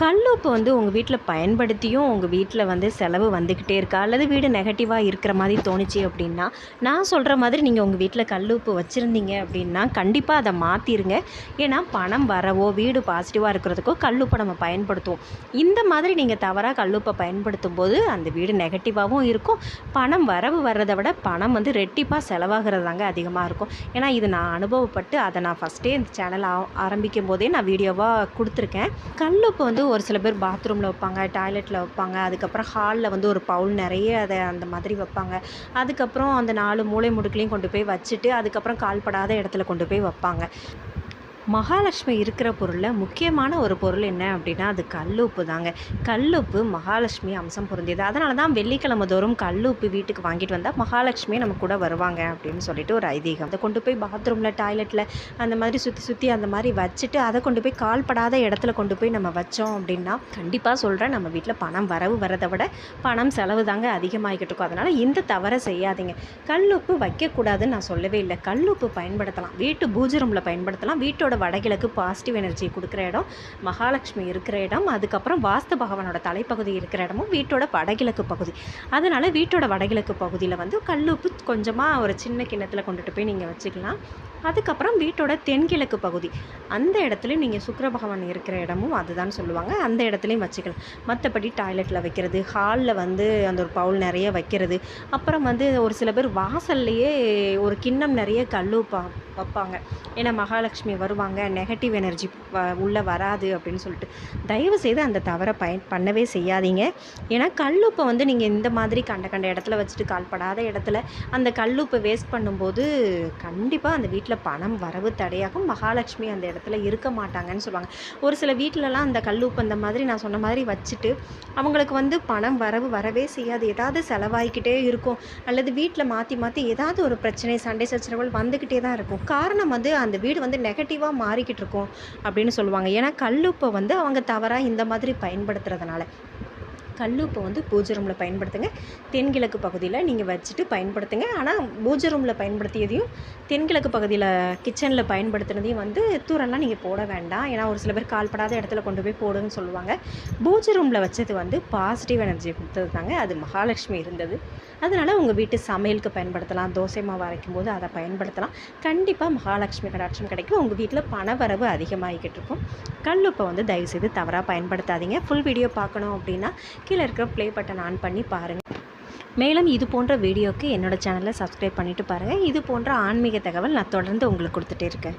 கல்லுப்பு வந்து உங்கள் வீட்டில் பயன்படுத்தியும் உங்கள் வீட்டில் வந்து செலவு வந்துக்கிட்டே இருக்கா. அல்லது வீடு நெகட்டிவாக இருக்கிற மாதிரி தோணுச்சு அப்படின்னா நான் சொல்கிற மாதிரி நீங்கள் உங்கள் வீட்டில் கல்லுப்பு வச்சுருந்தீங்க அப்படின்னா கண்டிப்பாக அதை மாற்றிருங்க ஏன்னா பணம் வரவோ வீடு பாசிட்டிவாக இருக்கிறதுக்கோ கல்லுப்பை நம்ம பயன்படுத்துவோம். இந்த மாதிரி நீங்கள் தவறாக கல்லுப்பை பயன்படுத்தும் போது அந்த வீடு நெகட்டிவாகவும் இருக்கும். பணம் வரவு வர்றதை விட பணம் வந்து ரெட்டிப்பாக செலவாகிறது தாங்க அதிகமாக இருக்கும். ஏன்னா இது நான் அனுபவப்பட்டு அதை நான் ஃபஸ்ட்டே இந்த சேனல் ஆரம்பிக்கும் போதே நான் வீடியோவாக கொடுத்துருக்கேன். கல்லுப்பு வந்து ஒரு சில பேர் பாத்ரூமில் வைப்பாங்க டாய்லெட்டில் வைப்பாங்க. அதுக்கப்புறம் ஹாலில் வந்து ஒரு பவுல் நிறைய அதை அந்த மாதிரி வைப்பாங்க. அதுக்கப்புறம் அந்த நாலு மூலை முடுக்குலையும் கொண்டு போய் வச்சுட்டு அதுக்கப்புறம் கால்படாத இடத்துல கொண்டு போய் வைப்பாங்க. மகாலட்சுமி இருக்கிற பொருளில் முக்கியமான ஒரு பொருள் என்ன அப்படின்னா அது கல்லுப்பு தாங்க கல்லுப்பு மகாலட்சுமி அம்சம் பொருந்தியது. அதனால தான் வெள்ளிக்கிழமை தோறும் கல்லுப்பு வீட்டுக்கு வாங்கிட்டு வந்தால் மகாலட்சுமி நம்ம கூட வருவாங்க அப்படின்னு சொல்லிட்டு ஒரு ஐதீகம். அதை கொண்டு போய் பாத்ரூமில் டாய்லெட்டில் அந்த மாதிரி சுற்றி சுற்றி அந்த மாதிரி வச்சுட்டு அதை கொண்டு போய் கால்படாத இடத்துல கொண்டு போய் நம்ம வச்சோம் அப்படின்னா கண்டிப்பாக சொல்கிறேன் நம்ம வீட்டில் பணம் வரவு வரதை விட பணம் செலவு தாங்க அதிகமாகிக்கிட்டு இருக்கும். அதனால் இந்த தவறை செய்யாதீங்க. கல்லுப்பு வைக்கக்கூடாதுன்னு நான் சொல்லவே இல்லை. கல்லுப்பு பயன்படுத்தலாம். வீட்டு பூஜை ரூமில் பயன்படுத்தலாம். வீட்டோட வடகிழக்கு பாசிட்டிவ் எனர்ஜி கொடுக்குற இடம் மகாலட்சுமி இருக்கிற இடம் அதுக்கப்புறம் வாஸ்து பகவானோட தலைப்பகுதி இருக்கிற இடமும் வீட்டோட வடகிழக்கு பகுதி. அதனால் வீட்டோட வடகிழக்கு பகுதியில் வந்து கல்லுப்பு கொஞ்சமாக ஒரு சின்ன கிண்ணத்தில் கொண்டுட்டு போய் நீங்கள் வச்சுக்கலாம். அதுக்கப்புறம் வீட்டோட தென்கிழக்கு பகுதி. அந்த இடத்துலையும் நீங்கள் சுக்கர பகவான் இருக்கிற இடமும் அதுதான் சொல்லுவாங்க. அந்த இடத்துலையும் வச்சுக்கலாம். மற்றபடி டாய்லெட்டில் வைக்கிறது ஹாலில் வந்து அந்த ஒரு பவுல் நிறைய வைக்கிறது. அப்புறம் வந்து ஒரு சில பேர் வாசல்லையே ஒரு கிண்ணம் நிறைய கல்லுப்பா வைப்பாங்க. ஏன்னா மகாலட்சுமி வருவாங்க நெகட்டிவ் எனர்ஜி உள்ளே வராது அப்படின்னு சொல்லிட்டு. தயவு செய்து அந்த தவறை பயன் பண்ணவே செய்யாதீங்க. ஏன்னா கல்லுப்பை வந்து நீங்கள் இந்த மாதிரி கண்ட கண்ட இடத்துல வச்சுட்டு கால்படாத இடத்துல அந்த கல்லுப்பை வேஸ்ட் பண்ணும்போது கண்டிப்பாக அந்த வீட்டில் பணம் வரவு தடையாகும். மகாலட்சுமி அந்த இடத்துல இருக்க மாட்டாங்கன்னு சொல்லுவாங்க. ஒரு சில வீட்டிலலாம் அந்த கல்லுப்பு அந்த மாதிரி நான் சொன்ன மாதிரி வச்சுட்டு அவங்களுக்கு வந்து பணம் வரவு வரவே செய்யாது. ஏதாவது செலவாகிக்கிட்டே இருக்கும். அல்லது வீட்டில் மாற்றி மாற்றி ஏதாவது ஒரு பிரச்சனை சண்டை சச்சரவுகள் வந்துக்கிட்டே தான் இருக்கும். காரணம் வந்து அந்த வீடு வந்து நெகட்டிவாக மாறிக்கிட்டு இருக்கும் அப்படின்னு சொல்லுவாங்க. ஏன்னா கல்லுப்பை வந்து அவங்க தவறாக இந்த மாதிரி பயன்படுத்துறதுனால. கல்லுப்பை வந்து பூஜை ரூமில் பயன்படுத்துங்க. தென்கிழக்கு பகுதியில் நீங்கள் வச்சுட்டு பயன்படுத்துங்க. ஆனால் பூஜை ரூமில் பயன்படுத்தியதையும் தென்கிழக்கு பகுதியில் கிச்சனில் பயன்படுத்துனதையும் வந்து தூரெல்லாம் நீங்கள் போட வேண்டாம். ஏன்னா ஒரு சில பேர் கால்படாத இடத்துல கொண்டு போய் போடுன்னு சொல்லுவாங்க. பூஜை ரூமில் வச்சது வந்து பாசிட்டிவ் எனர்ஜி கொடுத்தது தாங்க அது மகாலட்சுமி இருந்தது. அதனால் உங்கள் வீட்டு சமையலுக்கு பயன்படுத்தலாம். தோசை மாவு அரைக்கும் போது அதை பயன்படுத்தலாம். கண்டிப்பாக மகாலட்சுமி கடாட்சம் கிடைக்கும். உங்கள் வீட்டில் பணவரவு அதிகமாகிக்கிட்டு இருக்கும். கல்லுப்பை வந்து தயவுசெய்து தவறாக பயன்படுத்தாதீங்க. ஃபுல் வீடியோ பார்க்கணும் அப்படின்னா கீழே இருக்கிற ப்ளே பட்டன் ஆன் பண்ணி பாருங்கள் மேலும் இது போன்ற வீடியோக்கு என்னோடய சேனலை சப்ஸ்கிரைப் பண்ணிவிட்டு பாருங்கள் இது போன்ற ஆன்மீக தகவல் நான் தொடர்ந்து உங்களுக்கு கொடுத்துட்டே இருக்கேன்.